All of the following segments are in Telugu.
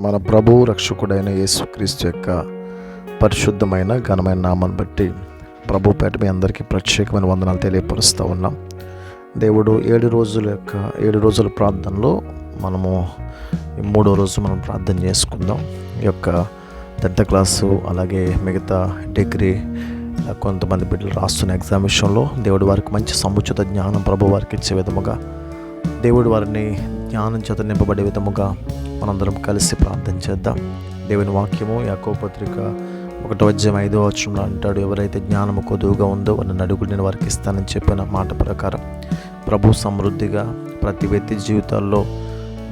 మన ప్రభు రక్షకుడైన యేసుక్రీస్తు యొక్క పరిశుద్ధమైన ఘనమైన నామాన్ని బట్టి ప్రభు పేట మీ అందరికీ ప్రత్యేకమైన వందనాలు తెలియపరుస్తూ ఉన్నాం. దేవుడు ఏడు రోజుల యొక్క ఏడు రోజుల ప్రార్థనలో మనము మూడో రోజు మనం ప్రార్థన చేసుకుందాం. ఈ యొక్క టెన్త్ క్లాసు అలాగే మిగతా డిగ్రీ కొంతమంది బిడ్డలు రాస్తున్న ఎగ్జామ్ విషయంలో దేవుడు వారికి మంచి సముచిత జ్ఞానం ప్రభు వారికి ఇచ్చే విధముగా దేవుడు వారిని జ్ఞానం చేత నింపబడే విధముగా మనందరం కలిసి ప్రార్థన చేద్దాం. దేవుని వాక్యము యాకో పత్రిక ఒకటో అధ్యాయం ఐదో వచ్చంలో అంటాడు ఎవరైతే జ్ఞానము కొదువుగా ఉందో వారిని అడుగులు నేను వారికి ఇస్తానని చెప్పిన మాట ప్రకారం ప్రభు సమృద్ధిగా ప్రతి వ్యక్తి జీవితాల్లో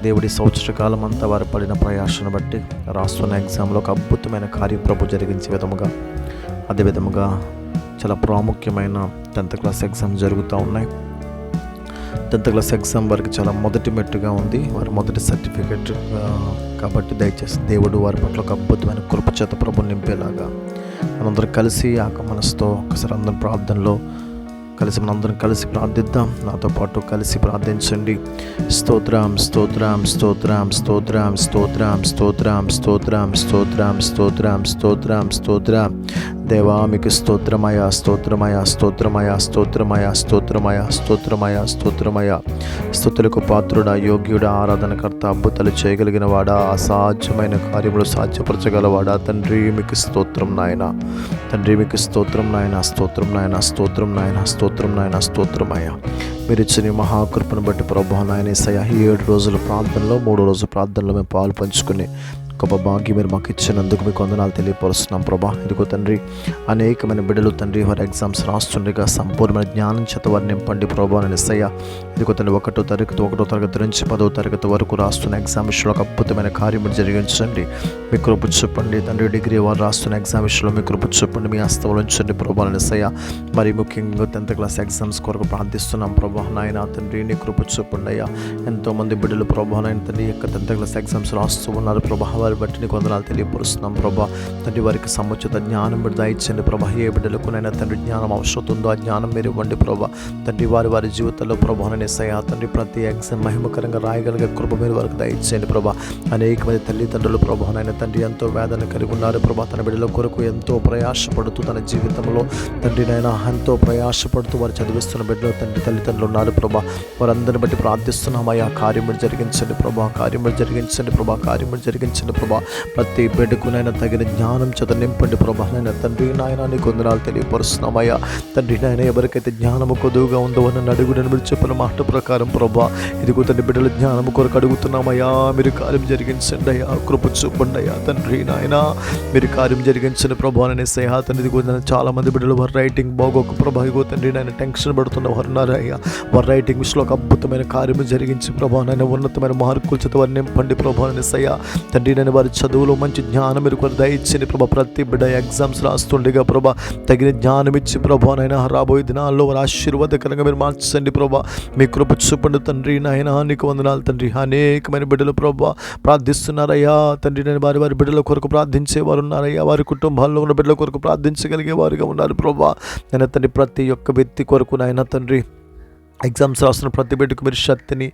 దేవుడి సంవత్సర కాలం అంతా వారు పడిన ప్రయాసను బట్టి రాస్తున్న ఎగ్జామ్లో ఒక అద్భుతమైన కార్యం ప్రభు జరిగించే విధముగా అదేవిధముగా చాలా ప్రాముఖ్యమైన టెన్త్ క్లాస్ ఎగ్జామ్ జరుగుతూ ఉన్నాయి. టెన్త్ క్లాస్ ఎగ్జామ్ వారికి చాలా మొదటి మెట్టుగా ఉంది వారి మొదటి సర్టిఫికెట్ కాబట్టి దయచేసి దేవుడు వారి పట్ల ఒక అద్భుతమైన కృపచేత ప్రభు నింపేలాగా మనందరం కలిసి ఆక మనసుతో ఒకసారి అందరం ప్రార్థనలో కలిసి మనందరం కలిసి ప్రార్థిద్దాం నాతో పాటు కలిసి ప్రార్థించండి స్తోత్రం స్తోత్రం స్తోత్రం స్తోత్రం స్తోత్రం స్తోత్రం స్తోత్రం స్తోత్రం స్తోత్రం స్తోత్రం స్తోత్రం దేవా మీకు స్తోత్రమయ స్తోత్రమయ స్తోత్రమయ స్తోత్రమయ స్తోత్రమయ స్తోత్రమయ స్తోత్రమయ స్థుతులకు పాత్రుడ యోగ్యుడ ఆరాధనకర్త అద్భుతాలు చేయగలిగిన వాడా అసాధ్యమైన కార్యములు సాధ్యపరచగలవాడా. తండ్రి మీకు స్తోత్రం నాయన. తండ్రి మీకు స్తోత్రం నాయన స్తోత్రం నాయన స్తోత్రం నాయన స్తోత్రం నాయన స్తోత్రమయ మీరు ఇచ్చిన మహాకృపను బట్టి ప్రభు నాయన సయ ఏడు రోజుల ప్రార్థనలో మూడు రోజుల ప్రార్థనలో మేము పాలు పంచుకుని గొప్ప భాగ్యం మీరు మాకు ఇచ్చినందుకు మీకు వందనాలు తెలియపరుస్తున్నాం ప్రభా. ఇదిగో తండ్రి అనేకమైన బిడ్డలు తండ్రి వారి ఎగ్జామ్స్ రాస్తుండగా సంపూర్ణమైన జ్ఞానం చేత వారిని నింపండి ప్రభా అని ఎస్సయ్య. ఇదిగో తండ్రి ఒకటో తరగతి ఒకటో తరగతి నుంచి పదో తరగతి వరకు రాస్తున్న ఎగ్జామ్ విషయంలో ఒక అద్భుతమైన కార్యం జరిగించండి. మీ కృప చెప్పండి తండ్రి డిగ్రీ వారు రాస్తున్న ఎగ్జామ్ విషయంలో మీ కృప చెప్పండి మీ హస్తంలో ఉంచండి ప్రభా అని ఎస్సయ్య. మరి ముఖ్యంగా టెన్త్ క్లాస్ ఎగ్జామ్స్ కొరకు ప్రార్థిస్తున్నాం ప్రభా. నాయన తండ్రి నీ కృప చెప్పండి అయ్యా. ఎంతోమంది బిడ్డలు ప్రభా నాయన తండ్రి యొక్క టెన్త్ క్లాస్ ఎగ్జామ్స్ రాస్తూ ఉన్నారు ప్రభావ వారి బట్టి నీకు వందనాలు తెలియపరుస్తున్నాం ప్రభా. తండ్రి వారికి సముచిత జ్ఞానం బిడ్డ ఇచ్చండి ప్రభా. ఏ బిడ్డలకునైనా తండ్రి జ్ఞానం అవసరం ఉందో ఆ జ్ఞానం మీరు ఇవ్వండి ప్రభా. తండ్రి వారి వారి జీవితంలో ప్రభావని సయా తండ్రి ప్రతి ఎగ్జామ్ మహిమకరంగా రాయగలిగే కృప మీరు వారికి దయచేయండి ప్రభా. అనేక మంది తల్లిదండ్రులు ప్రభావనైనా తండ్రి ఎంతో వేదన కలిగి ఉన్నారు ప్రభా. తన బిడ్డల కొరకు ఎంతో ప్రయాసపడుతూ తన జీవితంలో తండ్రి నైనా ఎంతో ప్రయాసపడుతూ వారు చదివిస్తున్న బిడ్డలు తండ్రి తల్లిదండ్రులు ఉన్నారు ప్రభా. వారందరిని బట్టి ప్రార్థిస్తున్నామయ్యా కార్యములు జరిగించండి ప్రభా. కార్యములు జరిగించండి ప్రభా. కార్యములు జరిగించండి ప్రభా. ప్రతి బిడ్డకునైనా తగిన జ్ఞానం చేత నింపండి ప్రభా. నాయన తండ్రి నాయన నీకు వందనాలు తెలియపరుస్తున్నామయ్యా. తండ్రి నాయన ఎవరికైతే జ్ఞానము కొద్దుగా ఉందో అని అడుగుడని మీరు చెప్పిన మాట ప్రకారం ప్రభా. ఇదిగో తండ్రి బిడ్డల జ్ఞానము కొరకు అడుగుతున్నామయ్యా. మీరు కార్యం జరిగించండి అయ్యా. కృప చూపండి అయ్యా తండ్రి నాయన. మీరు కార్యం జరిగించండి ప్రభా అనే సహా తండ్రి. ఇదిగో చాలా మంది బిడ్డలు వారి రైటింగ్ బాగోక ప్రభా. ఇగో తండ్రి నాయన టెన్షన్ పడుతున్న వారు ఉన్నారయ్యా వారి రైటింగ్ విషయంలో ఒక అద్భుతమైన కార్యము జరిగించి ప్రభా. నాయన ఉన్నతమైన మార్కుల చేత వారిని నింపండి ప్రభా. అనే సయ్యా తండ్రి నేను వారి చదువులో మంచి జ్ఞానం మీరు కూడా దయచేయండి ప్రభా. ప్రతి బిడ్డ ఎగ్జామ్స్ రాస్తుండగా ప్రభా తగిన జ్ఞానం ఇచ్చి ప్రభా నాయన రాబోయే దినాల్లో వారి ఆశీర్వాదకరంగా మీరు మార్చండి ప్రభా. మీ కృప చూపండి తండ్రి నాయన నీకు వందనాలు తండ్రి. అనేకమైన బిడ్డలు ప్రభా ప్రార్థిస్తున్నారయ్యా. తండ్రి నేను వారి వారి బిడ్డల కొరకు ప్రార్థించే వారు ఉన్నారయ్యా. వారి కుటుంబాల్లో ఉన్న బిడ్డల కొరకు ప్రార్థించగలిగే వారుగా ఉన్నారు ప్రభా. నేను తండ్రి ప్రతి ఒక్క వ్యక్తి కొరకు నాయన తండ్రి ఎగ్జామ్స్ రాస్తున్న ప్రతి బిడ్డకు మీరు శక్తిని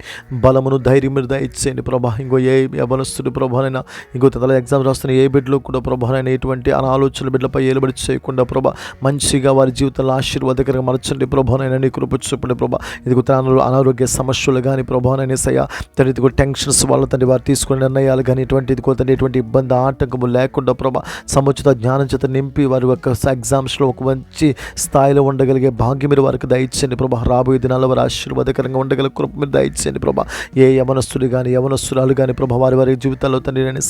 బలమును ధైర్యం మీరు దయచేయండి ప్రభా. ఇంకో ఏ యవనస్తుడి ప్రభానైనా ఇంకో తల ఎగ్జామ్స్ రాస్తున్న ఏ బిడ్డలో కూడా ప్రభానైనా ఎటువంటి అనాలోచన బిడ్డలపై ఏలుబడి చేయకుండా ప్రభా మంచిగా వారి జీవితంలో ఆశీర్వాదకరంగా మరచండి. ప్రభానైనా నీ కృప చూపండి ప్రభా. ఇదిగో తన అనారోగ్య సమస్యలు కానీ ప్రభానైనా సయ తండ్రి ఇదిగో టెన్షన్స్ వాళ్ళ తండ్రి వారు తీసుకునే నిర్ణయాలు కానీ ఇటువంటి ఇదిగో తండ్రి ఎటువంటి ఇబ్బంది ఆటంకము లేకుండా ప్రభా సముచిత జ్ఞానం చేత నింపి వారి యొక్క ఎగ్జామ్స్లో ఒక మంచి స్థాయిలో ఉండగలిగే భాగ్యం మీరు వారికి దయచేయండి ప్రభా. రాబోయే దినాల్లో వారు ఆశీర్వాదకరంగా ఉండగల కృప మీరు దయచేయండి ప్రభా. ఏ యవనస్తులు కానీ యవనస్తురాలు కానీ ప్రభా వారి వారి జీవితాల్లో తండ్రి నేను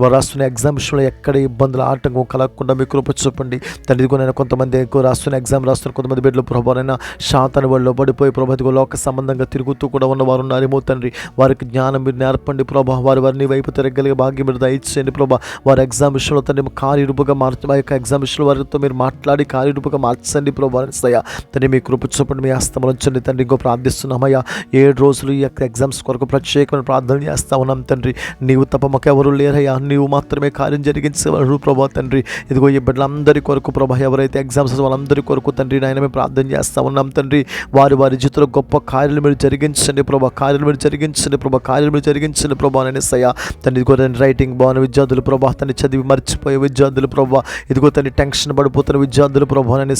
వారు రాస్తున్న ఎగ్జామ్స్లో ఎక్కడ ఇబ్బందులు ఆటంకం కలగకుండా మీ కృప చూపండి. తండ్రి నేను కొంతమంది ఎక్కువ రాస్తున్న ఎగ్జామ్ రాస్తున్న కొంతమంది బిడ్డలు ప్రభావైనా శాతాన్ని వాళ్ళు పడిపోయి ప్రభావితిగా లోక సంబంధంగా తిరుగుతూ కూడా ఉన్న వారు ఉన్నారేమో తండ్రి. వారికి జ్ఞానం మీరు నేర్పండి ప్రభా. వారి వారిని వైపు తిరగలిగే భాగ్యం మీరు దయచేయండి ప్రభా. వారి ఎగ్జామ్ విషయంలో తండ్రి కార్యరూపుగా మార్చ మా యొక్క ఎగ్జామ్ విషయంలో వారితో మీరు మాట్లాడి కార్యరూపుగా మార్చండి ప్రభా సయ్యా తండ్రి మీ కృప చూపండి మీ హస్తం ఉంచండి తండ్రి. తండ్రి ఇంకో ప్రార్థిస్తున్నామయ్యా ఏడు రోజులు ఈ యొక్క ఎగ్జామ్స్ కొరకు ప్రత్యేకమైన ప్రార్థన చేస్తా ఉన్నాం తండ్రి. నీవు తప్ప మాకు లేరయ్యా. నీవు మాత్రమే కార్యం జరిగించవరు ప్రభా తండ్రి. ఇదిగో ఈ బిడ్డలందరి కొరకు ప్రభా ఎవరైతే ఎగ్జామ్స్ వాళ్ళందరి కొరకు తండ్రి నాయన మేము ప్రార్థన చేస్తా ఉన్నాం తండ్రి. వారి వారి జీవితంలో గొప్ప కార్యాలు మీరు జరిగించండి ప్రభా. కార్యాలు మీరు జరిగించండి ప్రభా. కార్యాలు మీరు జరిగించండి ప్రభా అని సయ్యా తండ్రి ఇదిగో తండ్రి రైటింగ్ బాగున్న విద్యార్థులు ప్రభా తండ్రి చదివి మర్చిపోయే విద్యార్థులు ప్రభా. ఇదిగో తండ్రి టెన్షన్ పడిపోతున్న విద్యార్థులు ప్రభా అని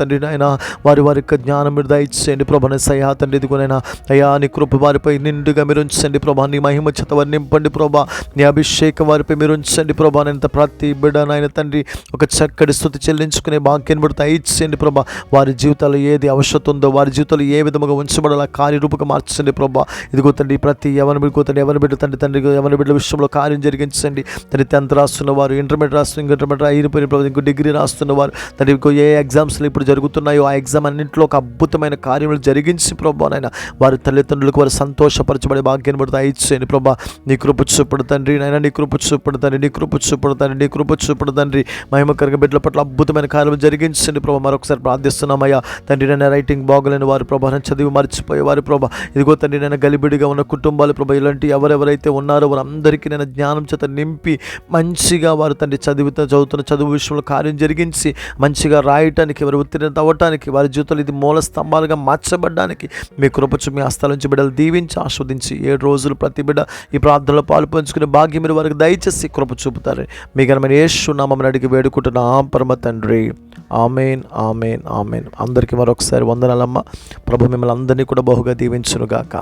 తండ్రి నాయన వారి వారి యొక్క జ్ఞానం మీరు దయచేయండి ప్రభా. అని తండ్రి ఇదిగోనైనా అయ్యా నీ కృప వారిపై నిండుగా మీరు ఉంచండి ప్రభా. నీ మహిమ చేత వారిని నింపండి ప్రభా. నీ అభిషేకం వారిపై మీరు ఉంచండి ప్రభా. నేను ప్రతి బిడ్డ నాయన తండ్రి ఒక చక్కటి స్థుతి చెల్లించుకునే భాగ్యాన్ని బట్టి ఇచ్చేయండి ప్రభా. వారి జీవితాలు ఏది అవసరం ఉందో వారి జీవితాలు ఏ విధముగా ఉంచబడాలా కార్యరూపక మార్చండి ప్రభా. ఇదిగో తండ్రి ప్రతి ఎవరి బిడ్డ తండ్రి ఎవరి బిడ్డ తండ్రి తండ్రి ఎవరి బిడ్డ విషయంలో కార్యం జరిగించండి. తండ్రి టెన్త్ రాస్తున్న వారు ఇంటర్మీడియట్ రాస్తున్న ఇంటర్మీడియట్ అయిపోయిన ప్రభావ ఇంకో డిగ్రీ రాస్తున్న వారు. తండ్రి ఇంకో ఏ ఎగ్జామ్స్లో ఇప్పుడు జరుగుతున్నాయో ఆ ఎగ్జామ్ అన్నింటిలో ఒక అద్భుతమైన కార్యములు జరిగి ప్రభా నాయన. వారి తల్లిదండ్రులకు వారు సంతోషపరచబడే భాగ్యం పడుతా ఇచ్చేయండి ప్రభా. నీ కృప చూపడు తండ్రి. నాయన నీ కృప చూపడు తండ్రి. నీ కృప చూపడు తండ్రి. నీ కృప చూపడు తండ్రి. మహిమకరంగా బిడ్డల పట్ల అద్భుతమైన కార్యం జరిగించండి ప్రభా. మరొకసారి ప్రార్థిస్తున్నామయ్యా తండ్రి నైనా రైటింగ్ బాగలేని వారి ప్రభా చదివి మర్చిపోయే వారి ప్రభా. ఇదిగో తండ్రి నేను గలిబిడిగా ఉన్న కుటుంబాలు ప్రభా ఇలాంటి ఎవరెవరైతే ఉన్నారో వారందరికీ నేను జ్ఞానం చేత నింపి మంచిగా వారు తండ్రి చదువుతూ చదువుతున్న చదువు విషయంలో కార్యం జరిగించి మంచిగా రాయటానికి వారి ఉత్తీర్ణత అవ్వటానికి వారి జీవితంలో ఇది మూల స్తంభాలుగా మార్చబడి మార్చబడ్డానికి మీ కృపచు మీ హస్తాల నుంచి బిడ్డలు దీవించి ఆస్వాదించి ఏడు రోజులు ప్రతి బిడ్డ ఈ ప్రార్థనలో పాలు పంచుకునే భాగ్యం మీరు వారికి దయచేసి కృప చూపుతారు. మీ ఘనమైన యేసు నామని అడిగి వేడుకుంటున్న. పరమ తండ్రి. Amen amen amen. అందరికీ మరొకసారి వందనాలమ్మ. ప్రభు మిమ్మల్ని అందరినీ కూడా బహుగా దీవించునుగాక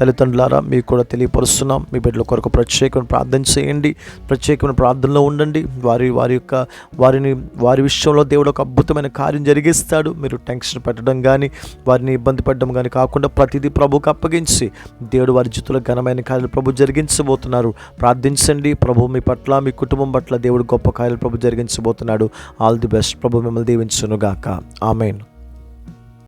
తల్లిదండ్రులారా మీకు కూడా తెలియపరుస్తున్నాం. మీ బిడ్డల కొరకు ప్రత్యేకమైన ప్రార్థన చేయండి. ప్రత్యేకమైన ప్రార్థనలో ఉండండి. వారి వారి యొక్క వారిని వారి విషయంలో దేవుడు ఒక అద్భుతమైన కార్యం జరిగిస్తాడు. మీరు టెన్షన్ పెట్టడం కానీ వారిని ఇబ్బంది పెట్టడం కానీ కాకుండా ప్రతిదీ ప్రభుకి అప్పగించి దేవుడు వారి జీవితంలో ఘనమైన కార్యాలు ప్రభు జరిగించబోతున్నారు. ప్రార్థించండి. ప్రభు మీ పట్ల మీ కుటుంబం పట్ల దేవుడు గొప్ప కార్యాలు ప్రభు జరిగించబోతున్నాడు. All the best. ప్రభు మిమ్మల్ని దీవించునుగాక. ఆమెను.